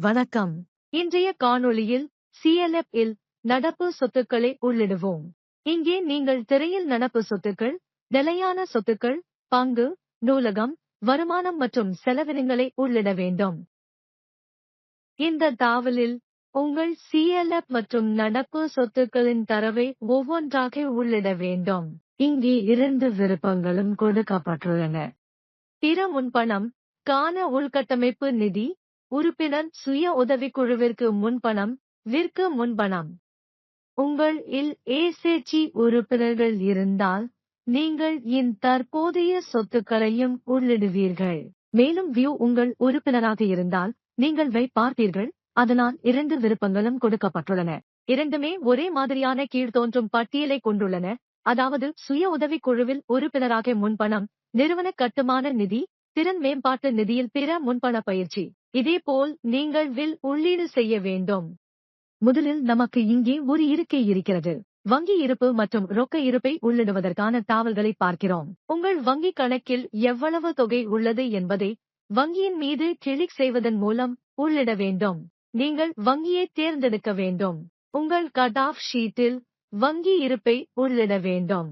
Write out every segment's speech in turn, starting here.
வணக்கம். இன்றைய காணொளியில் சிஎல்எஃப் இல் நடப்பு சொத்துக்களை உள்ளிடுவோம். இங்கே நீங்கள் திரையில் நடப்பு சொத்துக்கள் நிலையான சொத்துக்கள் பங்கு நூலகம் வருமானம் மற்றும் செலவினங்களை உள்ளிட வேண்டும். இந்த தாவலில் உங்கள் சிஎல்எஃப் மற்றும் நடப்பு சொத்துக்களின் தரவை ஒவ்வொன்றாக உள்ளிட வேண்டும். இங்கே இரண்டு விருப்பங்களும் கொடுக்கப்பட்டுள்ளன. பிற முன்பணம் காண உள்கட்டமைப்பு நிதி உறுப்பினர் சுய உதவிக்குழுவிற்கு முன்பணம் விற்கு முன்பணம். உங்கள் இல் ஏசேச்சி உறுப்பினர்கள் இருந்தால் நீங்கள் இன் தற்போதைய சொத்துக்களையும் உள்ளிடுவீர்கள். மேலும் வியூ உங்கள் உறுப்பினராக இருந்தால் நீங்கள் வை பார்ப்பீர்கள். அதனால் இரண்டு விருப்பங்களும் கொடுக்கப்பட்டுள்ளன. இரண்டுமே ஒரே மாதிரியான கீழ்த்தோன்றும் பட்டியலை கொண்டுள்ளன. அதாவது சுய உதவிக் குழுவில் உறுப்பினராக முன்பணம் நிறுவன கட்டுமான நிதி திறன் மேம்பாட்டு நிதியில் பிற முன்பண பயிற்சி. இதேபோல் நீங்கள் வில் உள்ளீடு செய்ய வேண்டும். முதலில் நமக்கு இங்கே ஒரு இருக்கை இருக்கிறது. வங்கி இருப்பு மற்றும் ரொக்க இருப்பை உள்ளிடுவதற்கான தாவல்களை பார்க்கிறோம். உங்கள் வங்கி கணக்கில் எவ்வளவு தொகை உள்ளது என்பதை வங்கியின் மீது கிளிக் செய்வதன் மூலம் உள்ளிட வேண்டும். நீங்கள் வங்கியை தேர்ந்தெடுக்க வேண்டும். உங்கள் கட் ஆஃப் ஷீட்டில் வங்கி இருப்பை உள்ளிட வேண்டும்.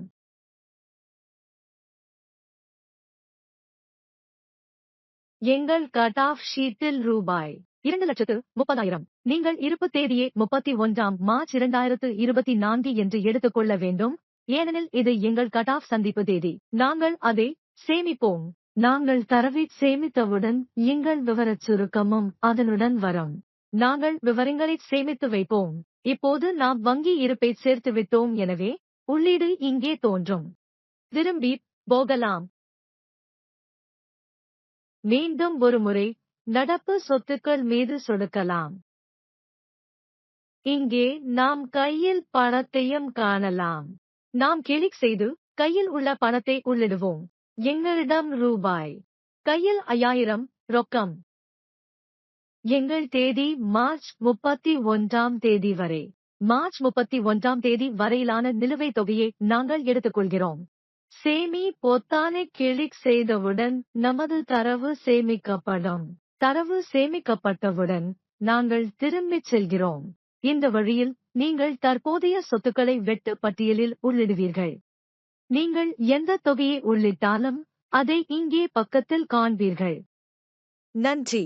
எங்கள் கட் ஆஃப் ஷீட்டில் ரூபாய் இரண்டு லட்சத்து முப்பதாயிரம். நீங்கள் இருப்பு தேதியை முப்பத்தி ஒன்றாம் மார்ச் இரண்டாயிரத்து இருபத்தி நான்கு என்று எடுத்துக்கொள்ள வேண்டும். ஏனெனில் இது எங்கள் கட் ஆஃப் சந்திப்பு தேதி. நாங்கள் அதை சேமிப்போம். நாங்கள் தரவை சேமித்தவுடன் எங்கள் விவரச் சுருக்கமும் அதனுடன் வரும். நாங்கள் விவரங்களை சேமித்து வைப்போம். இப்போது நாம் வங்கி இருப்பை சேர்த்து விட்டோம் எனவே உள்ளீடு இங்கே தோன்றும். திரும்பி போகலாம். மீண்டும் ஒருமுறை நடப்பு சொத்துக்கள் மீது சொடுக்கலாம். இங்கே நாம் கையில் பணத்தையும் காணலாம். நாம் கிளிக் செய்து கையில் உள்ள பணத்தை உள்ளிடுவோம். எங்களிடம் ரூபாய். கையில் ஐயாயிரம் ரொக்கம். எங்கள் தேதி மார்ச் முப்பத்தி ஒன்றாம் தேதி வரை. மார்ச் முப்பத்தி ஒன்றாம் தேதி வரையிலான நிலுவைத் தொகையை நாங்கள் எடுத்துக்கொள்கிறோம். சேமி பொத்தானை கிளிக் செய்தவுடன் நமது தரவு சேமிக்கப்படும். தரவு சேமிக்கப்பட்டவுடன் நாங்கள் திரும்பிச் செல்கிறோம். இந்த வழியில் நீங்கள் தற்போதைய சொத்துக்களை வெட்டு பட்டியலில் உள்ளிடுவீர்கள். நீங்கள் எந்த தொகையை உள்ளிட்டாலும் அதை இங்கே பக்கத்தில் காண்பீர்கள். நன்றி.